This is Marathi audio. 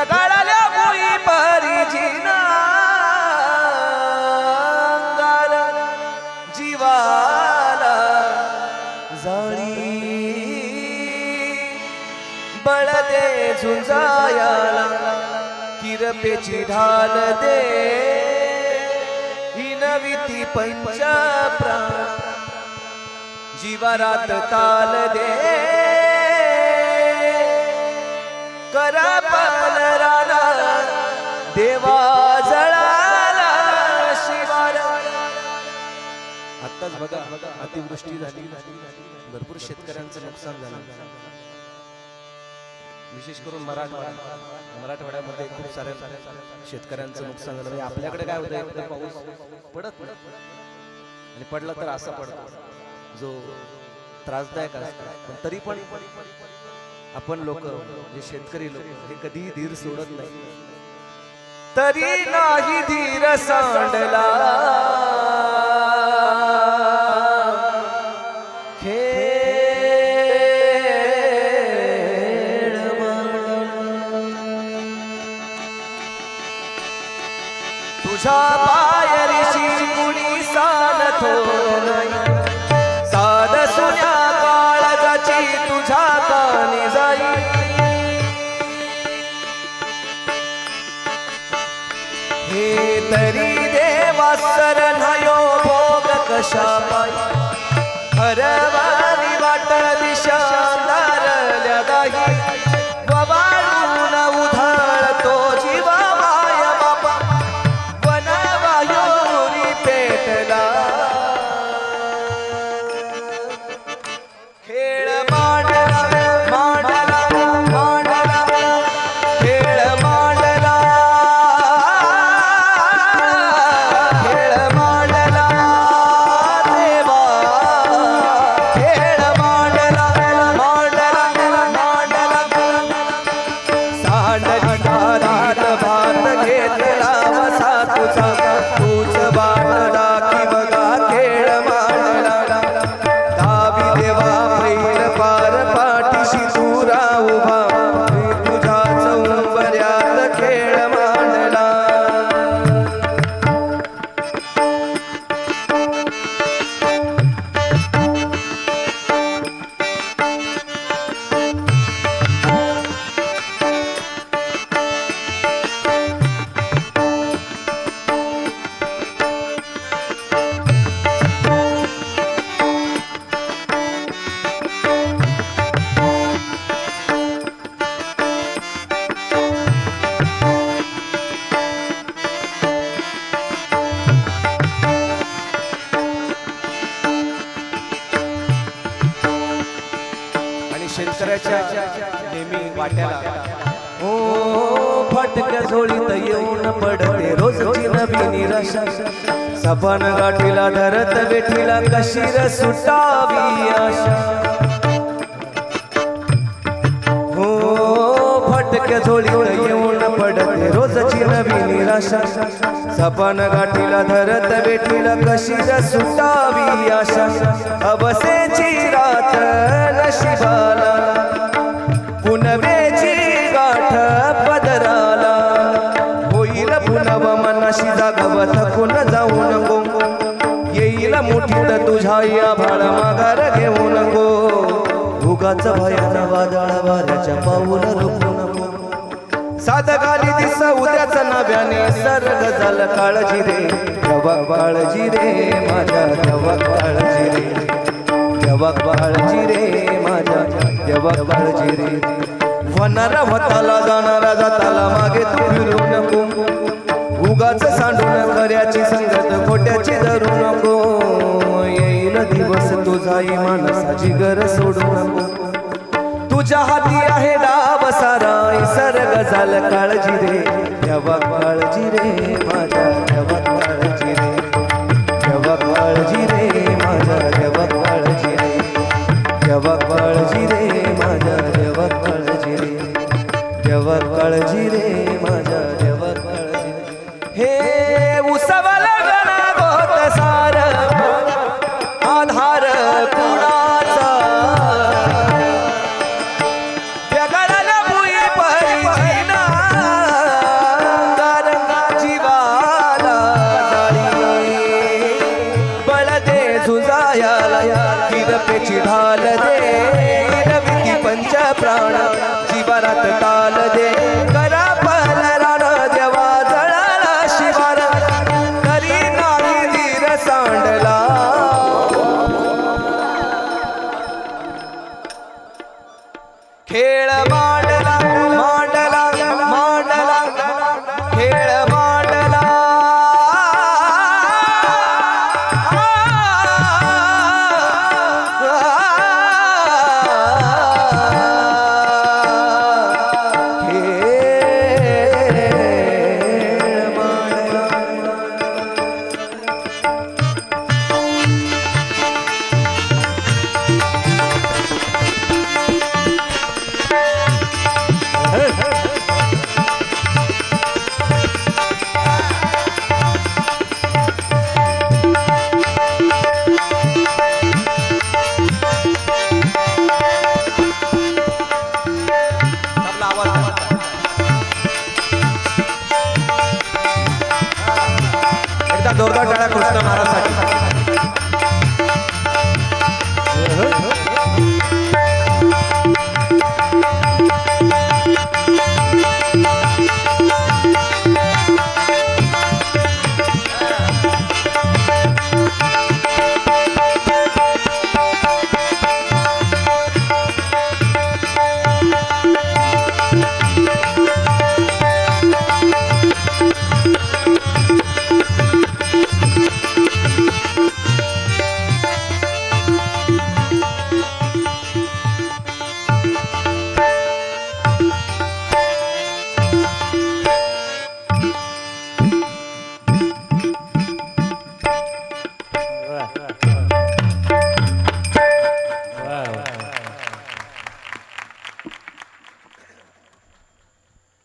व्यगाळल्या मुई परिजिना जीवाला जाळी. बळदे झुंजायाला किरपेची ढाल दे. ही नवी ती पंच जीवरात ताल दे. करा पालराला देवा जळाला शिवार आत्ताच बघा अतिवृष्टी झाली. भरपूर शेतकऱ्यांचं नुकसान झालं. विशेष करून मराठवाडा. मराठवाड्यामध्ये खूप साऱ्या शेतकऱ्यांचं नुकसान झालं. म्हणजे आपल्याकडे काय होतं एकदा पाऊस पडत आणि पडला तर असा पडतो. जो त्रासदायक असतो. पण तरी पण आपण लोक जे शेतकरी लोक हे कधीही धीर सोडत नाही. तरी नाही धीर सांडला. तुझ्या पायरीशी कुणी साथ नाही. हे तरी देवा सरनायो भोग कशा पायी आणि शेतकऱ्याच्या नेहमी वाट्याला. ओ फटक्या झोळीत येऊन पडते रोजची नवी निराशा सपन गाठीला धरत बेठीला कशीर सुटावी आशा हो फटक्या झोळीत येऊन पडते रोजची नवी निराशा सपन गाठीला धरत बेठीला कशीर सुटावी आशा अवसेची रात्र उगाच भयान वादळ वाऱ्याच्या पाऊल रोखू नको. साध दिस उद्याच नव्याने सर्ग झालं काळजी रे. जवा काळजी रे माझ्या जवा काळजी रे. जवा काळजी रे माझ्या जवा काळजी रे. होणारा होताला जाणारा जाताला मागे तू फिरू नको. उगाच सांडून खऱ्याची संगत खोट्याची धरू नको. येईल दिवस तुझा माणसाची गर सोडू नको तुझ्या हाती आहे डाव सारा सर्ग झाल काळजी रे. जवा काळजी रे माझ्या जवा काळजी रे. जवा काळजी तुझायाला किरपेची ढाल दे रविती पंच प्राण जीवनात ताल दे. जोरदार टाळ्या कृष्ण महाराजसाठी.